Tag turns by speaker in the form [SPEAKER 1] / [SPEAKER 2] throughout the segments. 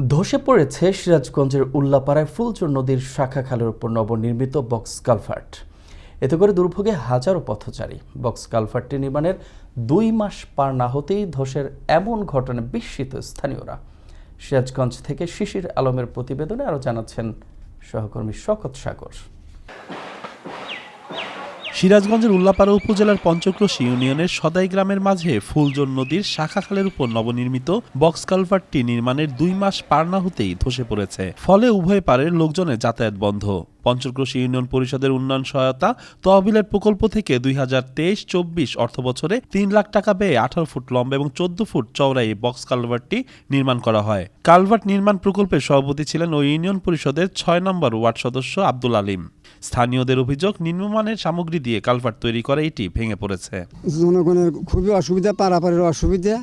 [SPEAKER 1] ধসে পড়েছে সিরাজগঞ্জের উল্লাপাড়ায় ফুলচুর নদীর শাখা খালের উপর নবনির্মিত বক্স কালফার্ট এতে করে দুর্ভোগে হাজারো পথচারী। বক্স কালফার্টটি নির্মাণের দুই মাস পার না হতেই ধসের এমন ঘটনা বিস্মিত স্থানীয়রা। সিরাজগঞ্জ থেকে শিশির আলমের প্রতিবেদনে আরও জানাচ্ছেন সহকর্মী শকত সাগর।
[SPEAKER 2] সিরাজগঞ্জের উল্লাপাড়া উপজেলার পঞ্চক্রোশী ইউনিয়নের সদাই গ্রামের মাঝে ফুলজোর নদীর শাখা খালের উপর নবনির্মিত বক্স কালভারটি নির্মাণের দুই মাস পার না হতেই ধসে পড়েছে। ফলে উভয় পারের লোকজনের যাতায়াত বন্ধ। পঞ্চক্রোশী ইউনিয়ন পরিষদের উন্নয়ন সহায়তা তহবিলের প্রকল্প থেকে দুই হাজার তেইশ চব্বিশ অর্থ বছরে তিন লাখ টাকা ব্যয়ে আঠারো ফুট লম্বা এবং চোদ্দ ফুট চওড়া এই বক্স কালভার্টটি নির্মাণ করা হয়। কালভার্ট নির্মাণ প্রকল্পের সভাপতি ছিলেন ওই ইউনিয়ন পরিষদের ছয় নম্বর ওয়ার্ড সদস্য আব্দুল আলিম। স্থানীয়দের অভিযোগ নিম্নমানের সামগ্রী দিয়ে কালভার্ট তৈরি করে এটি ভেঙে পড়েছে।
[SPEAKER 3] জনগণের খুবই অসুবিধা, পারাপারের অসুবিধা।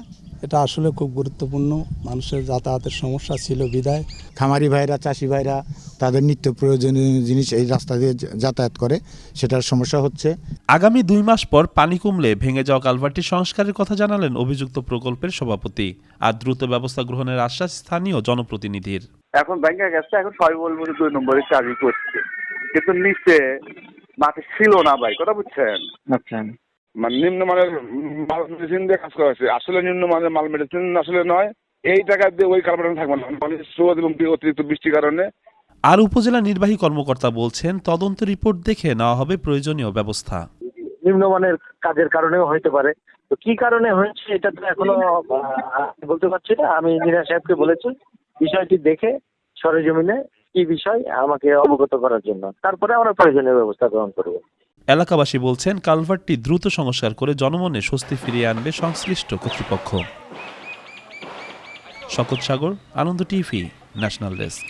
[SPEAKER 4] এটা আসলে খুব গুরুত্বপূর্ণ। মানুষের যাতায়াতের সমস্যা ছিল বিদায়।
[SPEAKER 5] খামারি ভাইরা চাষি ভাইরা তাদের নিত্য প্রয়োজনীয় জিনিস এই রাস্তা দিয়ে যাতায়াত করে সেটার সমস্যা হচ্ছে।
[SPEAKER 2] আগামী দুই মাস পর পানি কমলে ভেঙে যাওয়া কালভার্টটি সংস্কারের কথা জানালেন অভিযুক্ত প্রকল্পের সভাপতি। আর দ্রুত ব্যবস্থা গ্রহণের আশ্বাস স্থানীয় জনপ্রতিনিধির।
[SPEAKER 6] এখন ব্যাংকে গেছে এখন সবাই বলব দুই নম্বরে চাকরি করছে কিন্তু নিচে মাটি ছিল না ভাই কথা বুঝছেন?
[SPEAKER 3] আচ্ছা
[SPEAKER 7] মানে নিম্নমানের মাল মেডিসিন দিয়ে কাজ করা হয়েছে। আসলে নিম্নমানের মাল মেডিসিন আসলে নয় এই টাকা দিয়ে ওই কার্বন থাকবে না। মানে স্রোত এবং অতিরিক্ত বৃষ্টির কারণে।
[SPEAKER 2] আর উপজেলা নির্বাহী কর্মকর্তা বলছেন তদন্ত রিপোর্ট দেখে নেওয়া হবে প্রয়োজনীয় ব্যবস্থা।
[SPEAKER 8] নিম্নমানের কাজের কারণেও হইতে পারে। তো কি কারণে হয়েছে এটা তো এখনও বলতে পারছি না। আমি ইঞ্জিনিয়ার সাহেবকে বলেছি বিষয়টি দেখে সরেজমিনে কি বিষয় আমাকে অবগত করার জন্য। তারপরে আমরা প্রয়োজনীয় ব্যবস্থা গ্রহণ করব।
[SPEAKER 2] এলাকাবাসী বলছেন কালভারটি দ্রুত সংস্কার করে জনমনে স্বস্তি ফিরিয়ে আনবে সংশ্লিষ্ট কর্তৃপক্ষ। শকত Sagar, Ananda TV, national desk.